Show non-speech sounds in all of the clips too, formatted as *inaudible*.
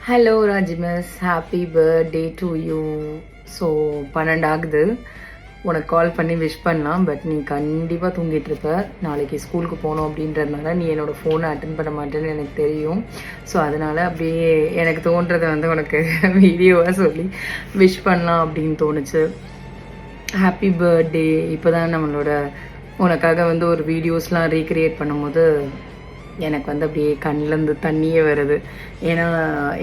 Hello ராஜிமஸ் happy birthday to you so பன்னெண்டு ஆகுது உனக்கு கால் பண்ணி விஷ் பண்ணலாம் பட் நீ கண்டிப்பாக தூங்கிட்டு இருப்ப நாளைக்கு ஸ்கூலுக்கு போகணும் அப்படின்றதுனால நீ என்னோடய ஃபோனை அட்டன் பண்ண மாட்டேன்னு எனக்கு தெரியும். ஸோ அதனால் அப்படியே எனக்கு தோன்றதை வந்து உனக்கு *laughs* வீடியோவாக சொல்லி விஷ் பண்ணலாம் அப்படின்னு தோணுச்சு. ஹாப்பி பர்த்டே இப்போ தான் நம்மளோட உனக்காக வந்து ஒரு வீடியோஸ்லாம் ரீக்ரியேட் பண்ணும்போது எனக்கு வந்து அப்படியே கண்ணிலேருந்து தண்ணியே வருது. ஏன்னா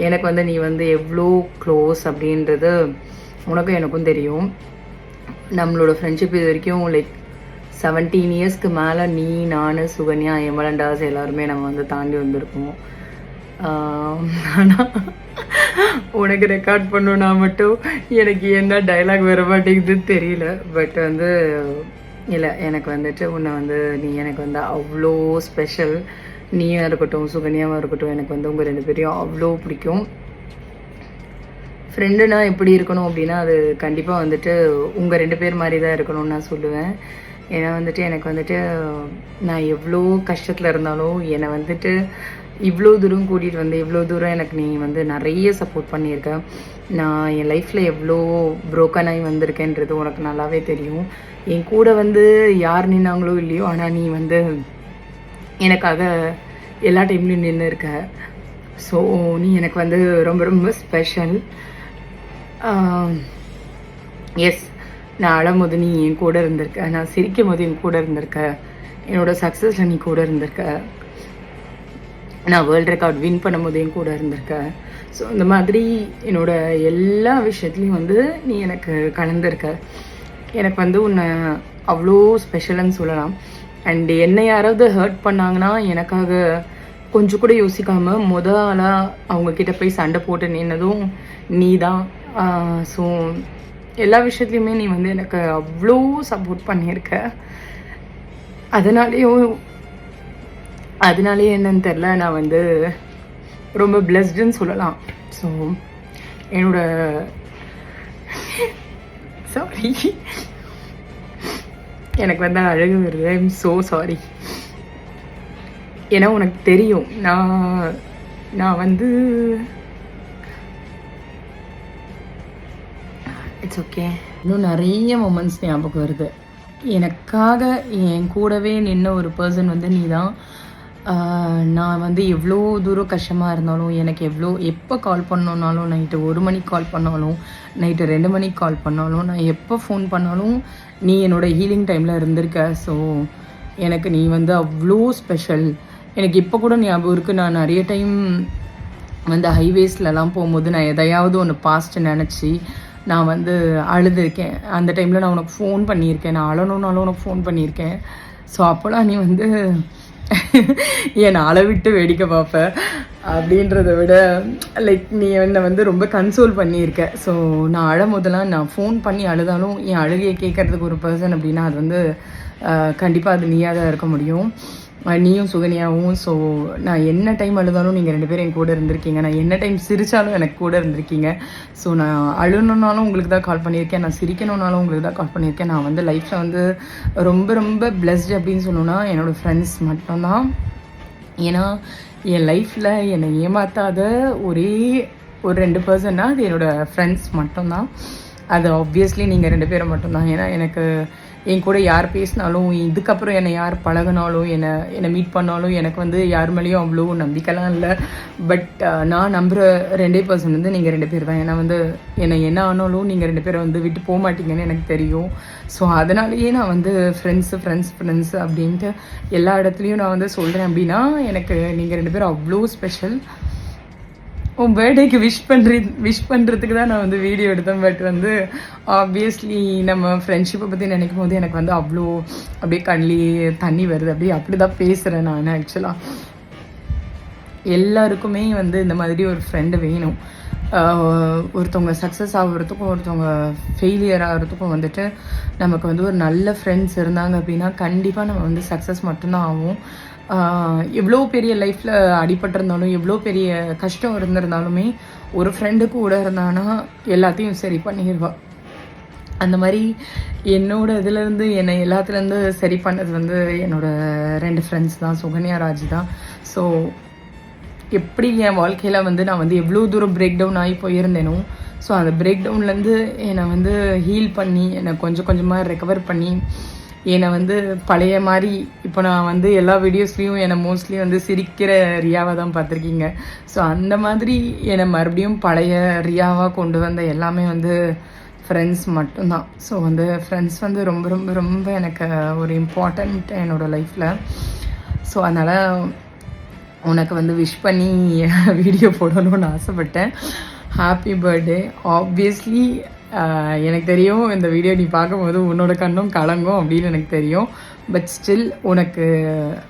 எனக்கு வந்து நீ வந்து எவ்வளோ க்ளோஸ் அப்படின்றது உனக்கும் எனக்கும் தெரியும். நம்மளோட ஃப்ரெண்ட்ஷிப் இது வரைக்கும் லைக் செவன்டீன் இயர்ஸ்க்கு மேலே நீ நான் சுகன்யா எமலண்டாஸ் எல்லாருமே நம்ம வந்து தாண்டி வந்திருக்கோம். ஆனால் உனக்கு ரெக்கார்ட் பண்ணுனா மட்டும் எனக்கு என்ன டைலாக் வர மாட்டேங்குதுன்னு தெரியல. பட் வந்து இல்லை எனக்கு வந்துட்டு உன்னை வந்து நீ எனக்கு வந்து அவ்வளோ ஸ்பெஷல் நீயாக இருக்கட்டும் சுகன்யாவாக இருக்கட்டும் எனக்கு வந்து உங்கள் ரெண்டு பேரையும் அவ்வளோ பிடிக்கும். ஃப்ரெண்டுனா எப்படி இருக்கணும் அப்படின்னா அது கண்டிப்பாக வந்துட்டு உங்கள் ரெண்டு பேர் மாதிரி தான் இருக்கணும்னு நான் சொல்லுவேன். ஏன்னா வந்துட்டு எனக்கு வந்துட்டு நான் எவ்வளோ கஷ்டத்தில் இருந்தாலும் என்னை வந்துட்டு இவ்வளோ தூரம் கூட்டிகிட்டு வந்து இவ்வளோ தூரம் எனக்கு நீ வந்து நிறைய சப்போர்ட் பண்ணியிருக்க. நான் என் லைஃப்பில் எவ்வளோ ப்ரோக்கன் ஆகி வந்திருக்கேன்றது உனக்கு நல்லாவே தெரியும். என் கூட வந்து யார் நின்னாங்களோ இல்லையோ ஆனால் நீ வந்து எனக்காக எல்லா டைம்லையும் நின்று இருக்க. ஸோ நீ எனக்கு வந்து ரொம்ப ரொம்ப ஸ்பெஷல் எஸ் நான் அழும்போது நீ என் கூட இருந்திருக்க. நான் சிரிக்கும் போது என் கூட இருந்திருக்க. என்னோட சக்ஸஸில் நீ கூட இருந்திருக்க. நான் வேர்ல்டு ரெக்கார்ட் வின் பண்ணும்போது என் கூட இருந்திருக்க. ஸோ இந்த மாதிரி என்னோட எல்லா விஷயத்துலையும் வந்து நீ எனக்கு கலந்துருக்க. எனக்கு வந்து உன்னை அவ்வளோ ஸ்பெஷல்னு சொல்லலாம். அண்ட் என்னை யாராவது ஹர்ட் பண்ணாங்கன்னா எனக்காக கொஞ்சம் கூட யோசிக்காமல் முத ஆளாக அவங்க கிட்ட போய் சண்டை போட்டு நின்னதும் நீ தான் ஸோ எல்லா விஷயத்துலையுமே நீ வந்து எனக்கு அவ்வளோ சப்போர்ட் பண்ணியிருக்க. அதனாலேயும் அதனாலே என்னன்னு தெரில நான் வந்து ரொம்ப பிளஸ்டுன்னு சொல்லலாம். ஸோ என்னோட சாரி எனக்கு வந்து அழகு வருது ஐம் ஸோ சாரி ஏன்னா உனக்கு தெரியும். நான் நான் வந்து இட்ஸ் ஓகே இன்னும் நிறைய மூமெண்ட்ஸ் ஞாபகம் வருது. எனக்காக என் கூடவே நின்ன ஒரு பர்சன் வந்து நீ தான் நான் வந்து எவ்வளோ தூரம் கஷ்டமாக இருந்தாலும் எனக்கு எவ்வளோ எப்போ கால் பண்ணோன்னாலும் நைட்டு ஒரு மணிக்கு கால் பண்ணாலும் நைட்டு ரெண்டு மணிக்கு கால் பண்ணாலும் நான் எப்போ ஃபோன் பண்ணாலும் நீ என்னோட ஹீலிங் டைமில் இருந்திருக்க. ஸோ எனக்கு நீ வந்து அவ்வளோ ஸ்பெஷல் எனக்கு இப்போ கூட ஞாபகம் இருக்குது நான் நிறைய டைம் வந்து ஹைவேஸ்லலாம் போகும்போது நான் எதையாவது ஒன்று பாஸ்ட் நினச்சி நான் வந்து அழுதுருக்கேன். அந்த டைமில் நான் உனக்கு ஃபோன் பண்ணியிருக்கேன். நான் அழணுன்னாலும் உனக்கு ஃபோன் பண்ணியிருக்கேன். ஸோ அப்போலாம் நீ வந்து *laughs* என்னை அளவிட்டு வேடிக்கை பார்ப்பேன் அப்படின்றத விட லைக் நீ என்னை வந்து ரொம்ப கன்சோல் பண்ணியிருக்க. ஸோ நான் அழும் நான் ஃபோன் பண்ணி அழுதாலும் என் அழுகையை கேட்கறதுக்கு ஒரு பர்சன் அப்படின்னா அது வந்து கண்டிப்பாக அது நீயாக தான் இருக்க முடியும். நீயும் சுகன்யாவும். ஸோ நான் என்ன டைம் அழுதாலும் நீங்கள் ரெண்டு பேரும் என் கூட இருந்திருக்கீங்க. நான் என்ன டைம் சிரித்தாலும் எனக்கு கூட இருந்திருக்கீங்க. ஸோ நான் அழுணுனாலும் உங்களுக்கு தான் கால் பண்ணியிருக்கேன். நான் சிரிக்கணுன்னாலும் உங்களுக்கு தான் கால் பண்ணியிருக்கேன். நான் வந்து லைஃப்பில் வந்து ரொம்ப ரொம்ப பிளஸ்ட் அப்படின்னு சொன்னோன்னா என்னோடய ஃப்ரெண்ட்ஸ் மட்டும்தான். ஏன்னா என் லைஃப்பில் என்னை ஏமாத்தாத ஒரே ஒரு ரெண்டு பர்சன்னா அது என்னோடய ஃப்ரெண்ட்ஸ் மட்டும்தான். அது ஆப்வியஸ்லி நீங்கள் ரெண்டு பேரும் மட்டும்தான். ஏன்னா எனக்கு என் கூட யார் பேசினாலும் இதுக்கப்புறம் என்னை யார் பழகினாலும் என்னை என்னை மீட் பண்ணாலும் எனக்கு வந்து யார் மேலேயும் அவ்வளோ நம்பிக்கைலாம் இல்லை. பட் நான் நம்புகிற ரெண்டே பர்சன் வந்து நீங்கள் ரெண்டு பேர் தான். ஏன்னா வந்து என்னை என்ன ஆனாலும் நீங்கள் ரெண்டு பேரும் வந்து விட்டு போக மாட்டீங்கன்னு எனக்கு தெரியும். ஸோ அதனாலேயே நான் வந்து ஃப்ரெண்ட்ஸு ஃப்ரெண்ட்ஸ் ஃப்ரெண்ட்ஸ் அப்படின்ட்டு எல்லா இடத்துலையும் நான் வந்து சொல்கிறேன் அப்படின்னா எனக்கு நீங்கள் ரெண்டு பேரும் அவ்வளோ ஸ்பெஷல் உன் பர்த்டேக்கு விஷ் பண்ணுற விஷ் பண்ணுறதுக்கு தான் நான் வந்து வீடியோ எடுத்தேன். பட் வந்து ஆப்வியஸ்லி நம்ம ஃப்ரெண்ட்ஷிப்பை பற்றி நினைக்கும் போது எனக்கு வந்து அவ்வளோ அப்படியே கண்ணிலேயே தண்ணி வருது. அப்படியே அப்படி தான் பேசுகிறேன் நான் ஆக்சுவலாக எல்லாருக்குமே வந்து இந்த மாதிரி ஒரு ஃப்ரெண்டு வேணும். ஒருத்தவங்க சக்ஸஸ் ஆகுறதுக்கும் ஒருத்தவங்க ஃபெயிலியர் ஆகிறதுக்கும் வந்துட்டு நமக்கு வந்து ஒரு நல்ல ஃப்ரெண்ட்ஸ் இருந்தாங்க அப்படின்னா கண்டிப்பாக நம்ம வந்து சக்ஸஸ் மட்டும்தான் ஆகும். எவ்வளோ பெரிய லைஃப்பில் அடிபட்டிருந்தாலும் எவ்வளோ பெரிய கஷ்டம் இருந்திருந்தாலுமே ஒரு ஃப்ரெண்டு கூட இருந்தானா எல்லாத்தையும் சரி பண்ணிடுவாள் அந்த மாதிரி என்னோட இதுலேருந்து என்னை எல்லாத்துலேருந்து சரி பண்ணது வந்து என்னோட ரெண்டு ஃப்ரெண்ட்ஸ் தான் சுகன்யா ராஜ் தான். ஸோ எப்படி என் வாழ்க்கையில் வந்து நான் வந்து எவ்வளோ தூரம் பிரேக் டவுன் ஆகி போயிருந்தேனோ ஸோ அந்த பிரேக் டவுன்லேருந்து என்னை வந்து ஹீல் பண்ணி என்னை கொஞ்சம் கொஞ்சமாக ரெக்கவர் பண்ணி என்னை வந்து பழைய மாதிரி இப்போ நான் வந்து எல்லா வீடியோஸ்லேயும் என்னை மோஸ்ட்லி வந்து சிரிக்கிற ரியாவை தான் பார்த்துருக்கீங்க. ஸோ அந்த மாதிரி என்னை மறுபடியும் பழைய ரியாவாக கொண்டு வந்த எல்லாமே வந்து ஃப்ரெண்ட்ஸ் மட்டும்தான். ஸோ வந்து ஃப்ரெண்ட்ஸ் வந்து ரொம்ப ரொம்ப ரொம்ப எனக்கு ஒரு இம்பார்ட்டண்ட் என்னோடய லைஃப்பில் ஸோ அதனால் உனக்கு வந்து விஷ் பண்ணி *laughs* வீடியோ போடணும்னு ஆசைப்பட்டேன். ஹாப்பி பர்த்டே ஆப்வியஸ்லி எனக்கு தெரியும் இந்த வீடியோ நீ பார்க்கும்போது உன்னோட கண்ணும் கலங்கும் அப்படின்னு எனக்கு தெரியும். பட் ஸ்டில் உனக்கு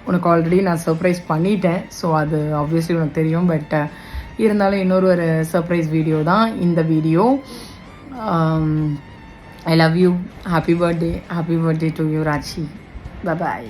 உனக்கு ஆல்ரெடி நான் சர்ப்ரைஸ் பண்ணிட்டேன். ஸோ அது ஆப்வியஸ்லி உனக்கு தெரியும். பட் இருந்தாலும் இன்னொரு ஒரு சர்ப்ரைஸ் வீடியோ தான் இந்த video I love you happy birthday happy birthday to you ராச்சி bye